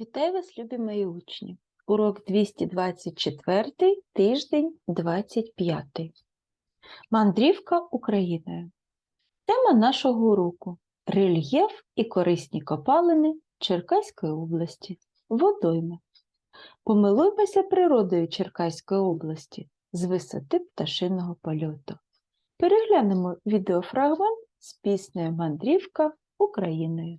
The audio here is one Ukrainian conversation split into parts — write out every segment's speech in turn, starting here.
Вітаю вас, любі мої учні! Урок 224, тиждень 25. Мандрівка Україною. Тема нашого уроку рельєф і корисні копалини Черкаської області. Водойми. Помилуймося природою Черкаської області з висоти пташиного польоту. Переглянемо відеофрагмент з піснею Мандрівка Україною.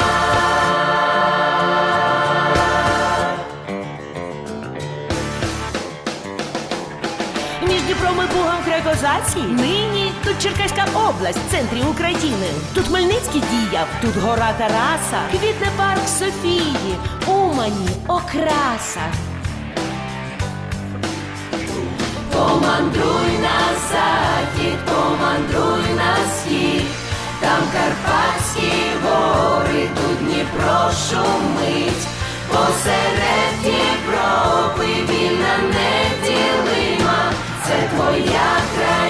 Край. Нині тут Черкаська область, в центрі України. Тут Хмельницький діяв, тут гора Тараса, квітне парк Софії, Умані, Окраса. Помандруй на захід, помандруй на схід, там Карпатські гори, тут Дніпро шумить, посеред Європи вільна неділима, це твоя країна,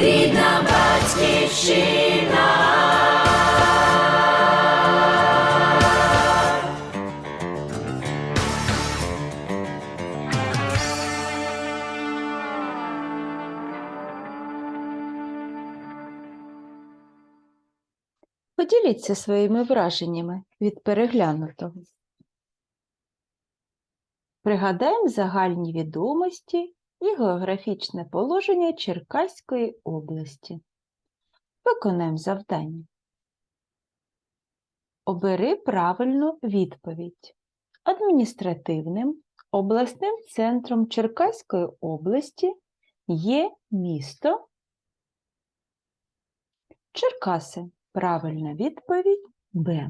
рідна батьківщина. Поділіться своїми враженнями від переглянутого. Пригадаємо загальні відомості і географічне положення Черкаської області. Виконаємо завдання. Обери правильну відповідь. Адміністративним обласним центром Черкаської області є місто Черкаси. Правильна відповідь Б.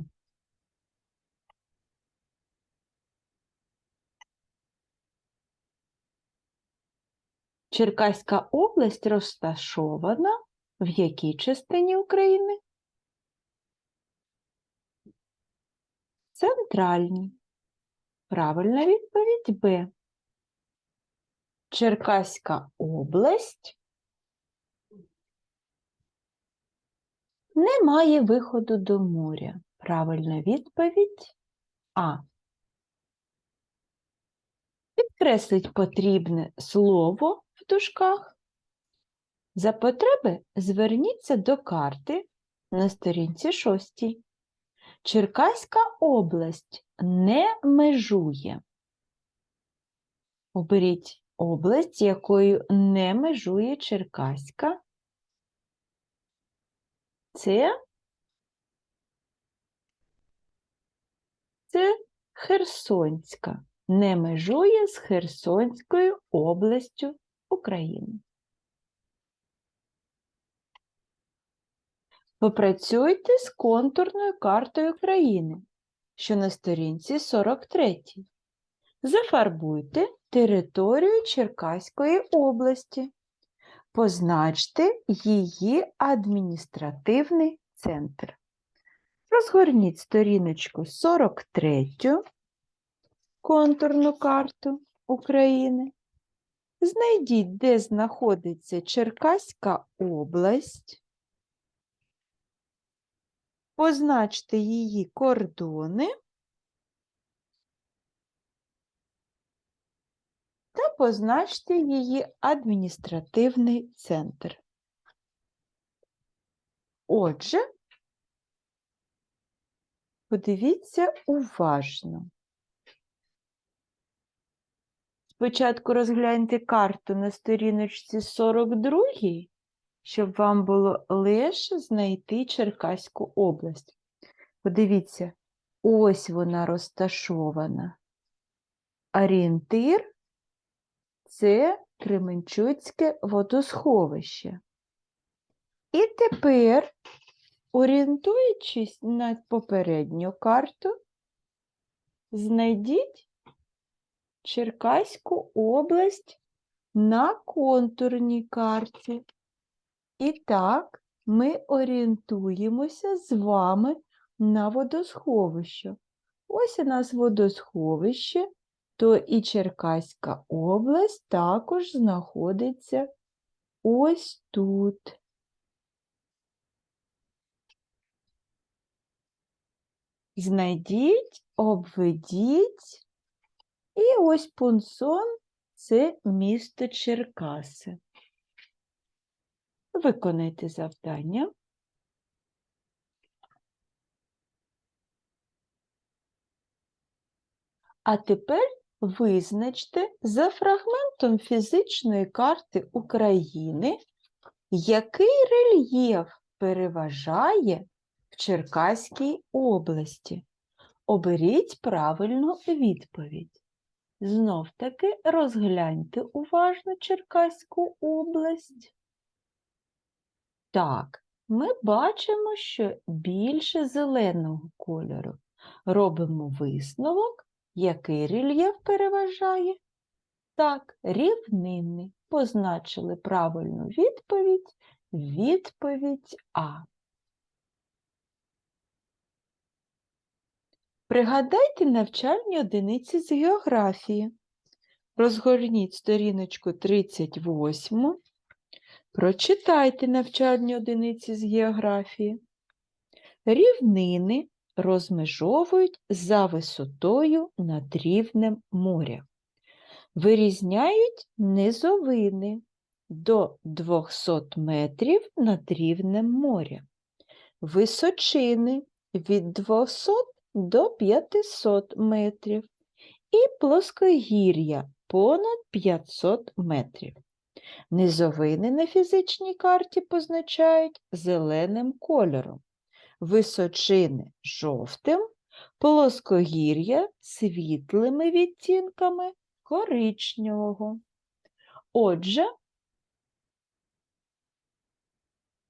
Черкаська область розташована в якій частині України? Центральній. Правильна відповідь Б. Черкаська область Немає виходу до моря. Правильна відповідь А. Підкреслить потрібне слово дужках. За потреби зверніться до карти на сторінці 6. Черкаська область не межує. Оберіть область, якою не межує Черкаська це, це Херсонська, не межує з Херсонською областю України. Попрацюйте з контурною картою країни, що на сторінці 43. Зафарбуйте територію Черкаської області. Позначте її адміністративний центр. Розгорніть сторіночку 43, контурну карту України. Знайдіть, де знаходиться Черкаська область. Позначте її кордони та позначте її адміністративний центр. Отже, подивіться уважно. Спочатку розгляньте карту на сторіночці 42, щоб вам було легше знайти Черкаську область. Подивіться, ось вона розташована. Орієнтир це Кременчуцьке водосховище. І тепер, орієнтуючись на попередню карту, знайдіть Черкаську область на контурній карті. І так, ми орієнтуємося з вами на водосховище. Ось у нас водосховище, то і Черкаська область також знаходиться ось тут. Знайдіть, обведіть. І ось пунсон це місто Черкаси. Виконайте завдання. А тепер визначте за фрагментом фізичної карти України, який рельєф переважає в Черкаській області. Оберіть правильну відповідь. Знов таки розгляньте уважно Черкаську область. Так, ми бачимо, що більше зеленого кольору. Робимо висновок, який рельєф переважає. Так, рівнинний. Позначили правильну відповідь. Відповідь А. Пригадайте навчальні одиниці з географії. Розгорніть сторіночку 38. Прочитайте навчальні одиниці з географії. Рівнини розмежовують за висотою над рівнем моря. Вирізняють низовини до 200 метрів над рівнем моря. Височини від 200 до 500 метрів і плоскогір'я понад 500 метрів. Низовини на фізичній карті позначають зеленим кольором, височини жовтим, плоскогір'я світлими відтінками коричневого. Отже,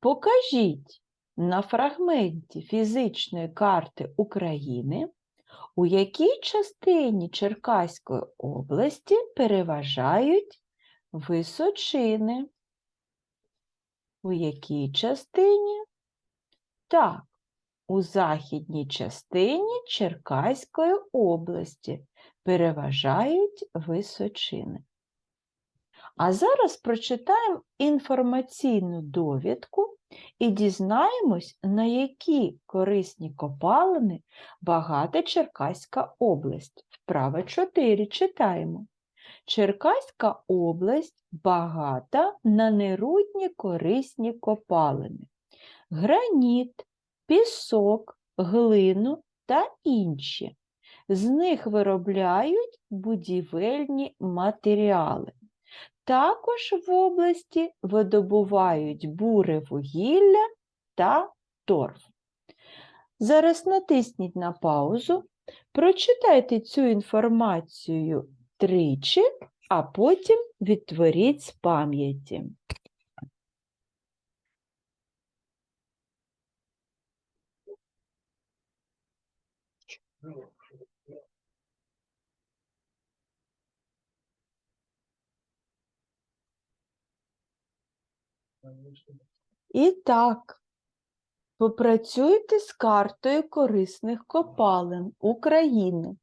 покажіть на фрагменті фізичної карти України, у якій частині Черкаської області переважають височини. У якій частині? Так, у західній частині Черкаської області переважають височини. А зараз прочитаємо інформаційну довідку і дізнаємось, на які корисні копалини багата Черкаська область. Вправа 4 читаємо. Черкаська область багата на нерудні корисні копалини. Граніт, пісок, глину та інші. З них виробляють будівельні матеріали. Також в області видобувають буре вугілля та торф. Зараз натисніть на паузу, прочитайте цю інформацію тричі, а потім відтворіть з пам'яті. І так, попрацюйте з картою корисних копалин України,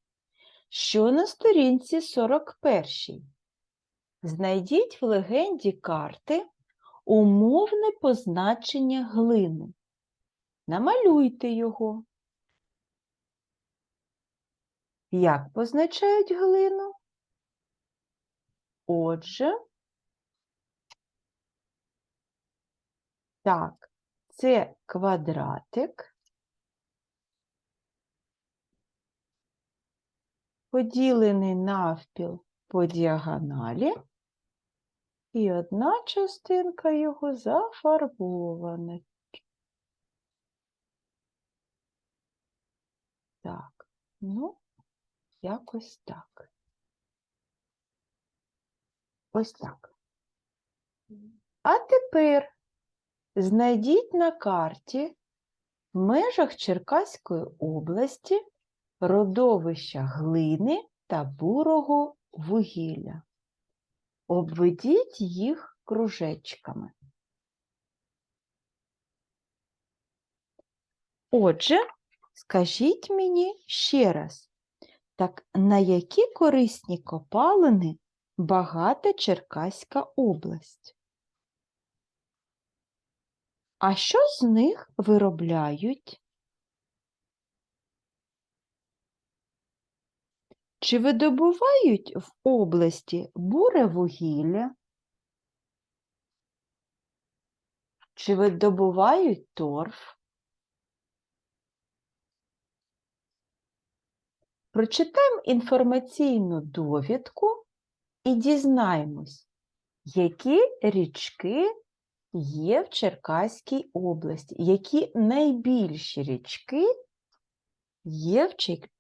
що на сторінці 41. Знайдіть в легенді карти умовне позначення глини. Намалюйте його. Як позначають глину? Отже, так, це квадратик, поділений навпіл по діагоналі, і одна частинка його зафарбована. Так, ну, якось так. Ось так. А тепер знайдіть на карті в межах Черкаської області родовища глини та бурого вугілля. Обведіть їх кружечками. Отже, скажіть мені ще раз, так на які корисні копалини багата Черкаська область? А що з них виробляють? Чи видобувають в області буре вугілля? Чи видобувають торф? Прочитаємо інформаційну довідку і дізнаємось, які річки є в Черкаській області, які найбільші річки є в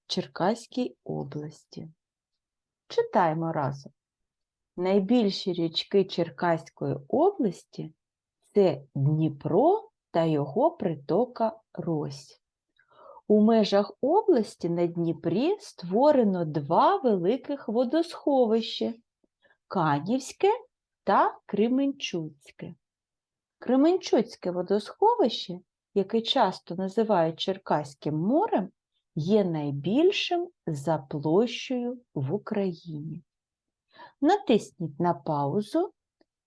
Черкаській області. Читаємо разом. Найбільші річки Черкаської області це Дніпро та його притока Рось. У межах області на Дніпрі створено два великих водосховища Канівське та Кременчуцьке. Кременчуцьке водосховище, яке часто називають Черкаським морем, є найбільшим за площею в Україні. Натисніть на паузу,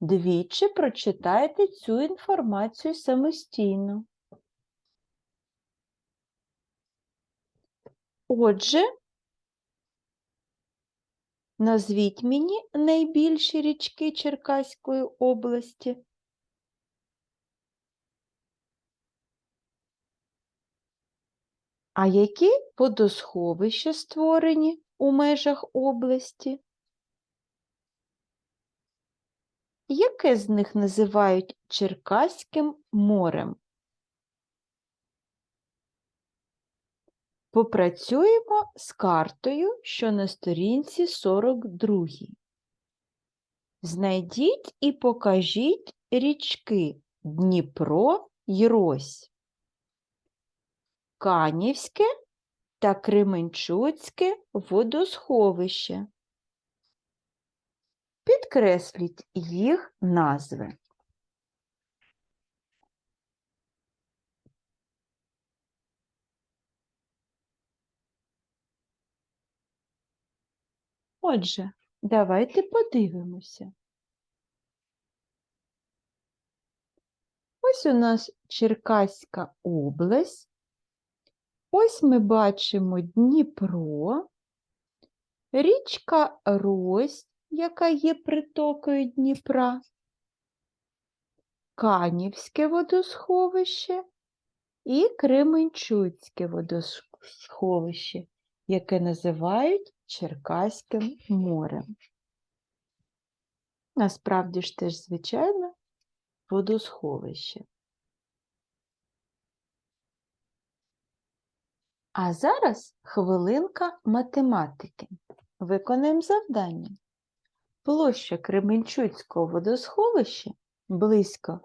двічі прочитайте цю інформацію самостійно. Отже, назвіть мені найбільші річки Черкаської області. А які водосховища створені у межах області? Яке з них називають Черкаським морем? Попрацюємо з картою, що на сторінці 42. Знайдіть і покажіть річки Дніпро й Рось. Канівське та Кременчуцьке водосховище. Підкресліть їх назви. Отже, давайте подивимося. Ось у нас Черкаська область. Ось ми бачимо Дніпро, річка Рось, яка є притокою Дніпра, Канівське водосховище і Кременчуцьке водосховище, яке називають Черкаським морем. Насправді ж теж, звичайно, водосховище. А зараз хвилинка математики. Виконаємо завдання. Площа Кременчуцького водосховища близько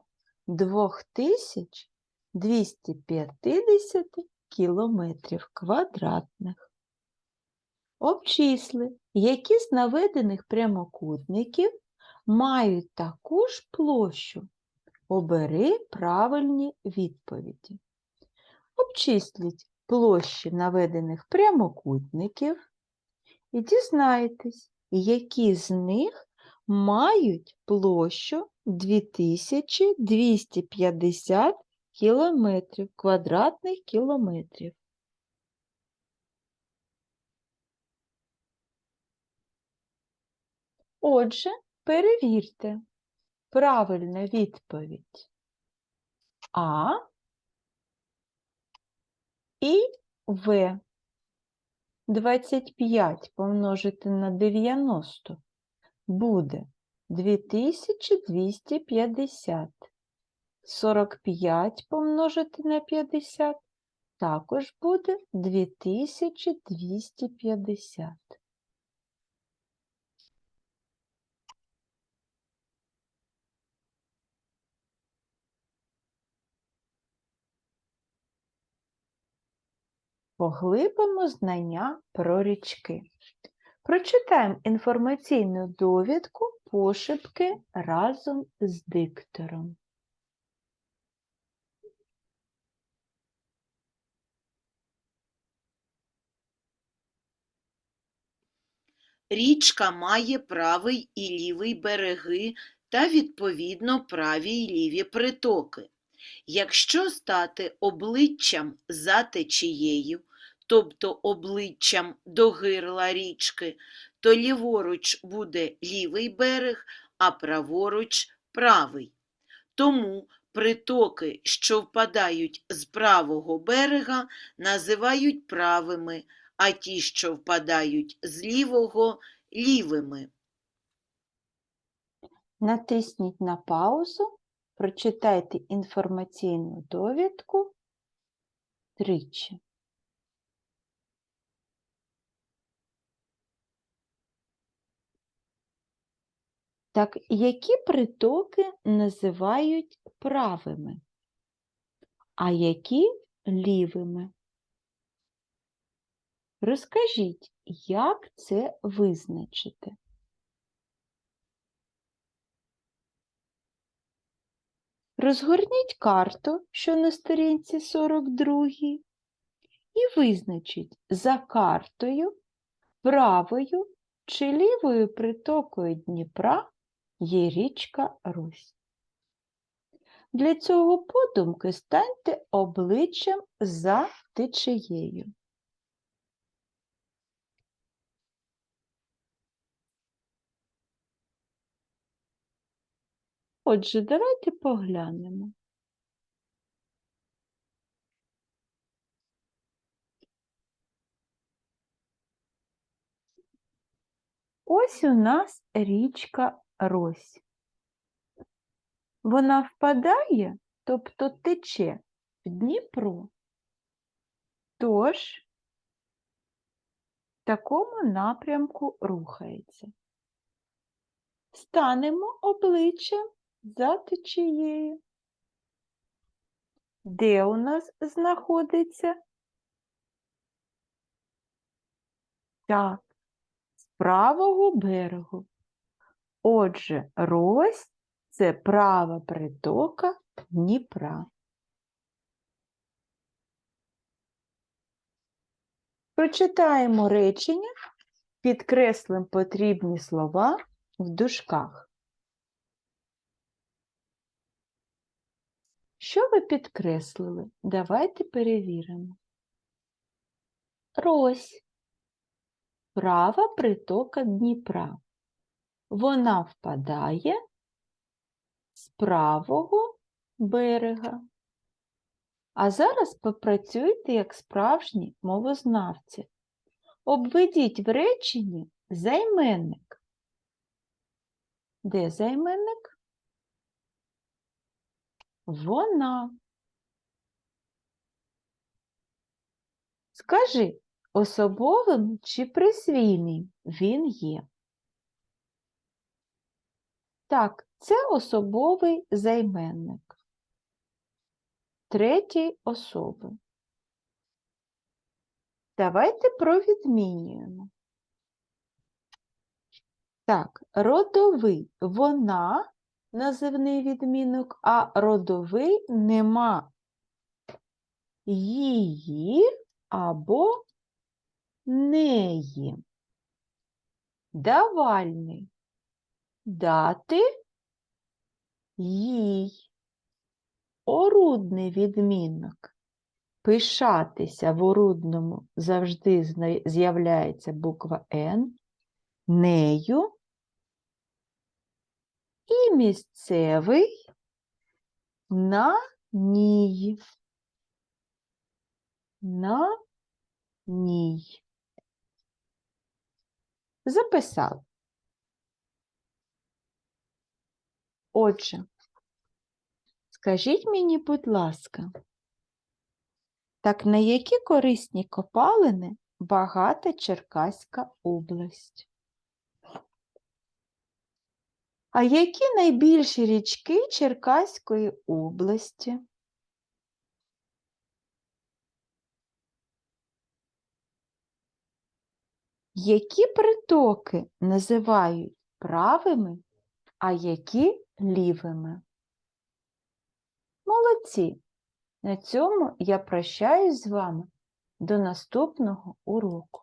2250 кілометрів квадратних. Обчисли, які з наведених прямокутників мають таку ж площу. Обери правильні відповіді. Обчисліть площі наведених прямокутників і дізнаєтесь, які з них мають площу 2250 кілометрів, квадратних кілометрів. Отже, перевірте правильна відповідь А і В. 25 помножити на 90 буде 2250. 45 помножити на 50 також буде 2250. Поглибимо знання про річки. Прочитаємо інформаційну довідку пошепки разом з диктором. Річка має правий і лівий береги та відповідно праві й ліві притоки. Якщо стати обличчям за течією, тобто обличчям до гирла річки, то ліворуч буде лівий берег, а праворуч правий. Тому притоки, що впадають з правого берега, називають правими, а ті, що впадають з лівого лівими. Натисніть на паузу, прочитайте інформаційну довідку тричі. Так, які притоки називають правими, а які лівими? Розкажіть, як це визначити? Розгорніть карту, що на сторінці 42, і визначіть за картою правою чи лівою притокою Дніпра є річка Русь. Для цього подумки станьте обличчям за течією. Отже, давайте поглянемо. Ось у нас річка Рось. Вона впадає, тобто тече в Дніпро. Тож в такому напрямку рухається. Станемо обличчям за течією. Де у нас знаходиться? Так, з правого берегу. Отже, Рось – це права притока Дніпра. Прочитаємо речення, підкреслимо потрібні слова в дужках. Що ви підкреслили? Давайте перевіримо. Рось. Права притока Дніпра. Вона впадає з правого берега. А зараз попрацюйте як справжні мовознавці. Обведіть в реченні займенник. Де займенник? Вона. Скажи, особовим чи присвійним він є? Так, це особовий займенник. Третій особи. Давайте провідмінюємо. Так, родовий вона називний відмінок, а родовий нема її або неї. Давальний дати їй. Орудний відмінок. Пишатися в орудному завжди з'являється буква Н, нею. І місцевий на ній. На ній. Записав. Отже, скажіть мені, будь ласка, так на які корисні копалини багата Черкаська область? А які найбільші річки Черкаської області? Які притоки називають правими а які лівими. Молодці! На цьому я прощаюсь з вами до наступного уроку.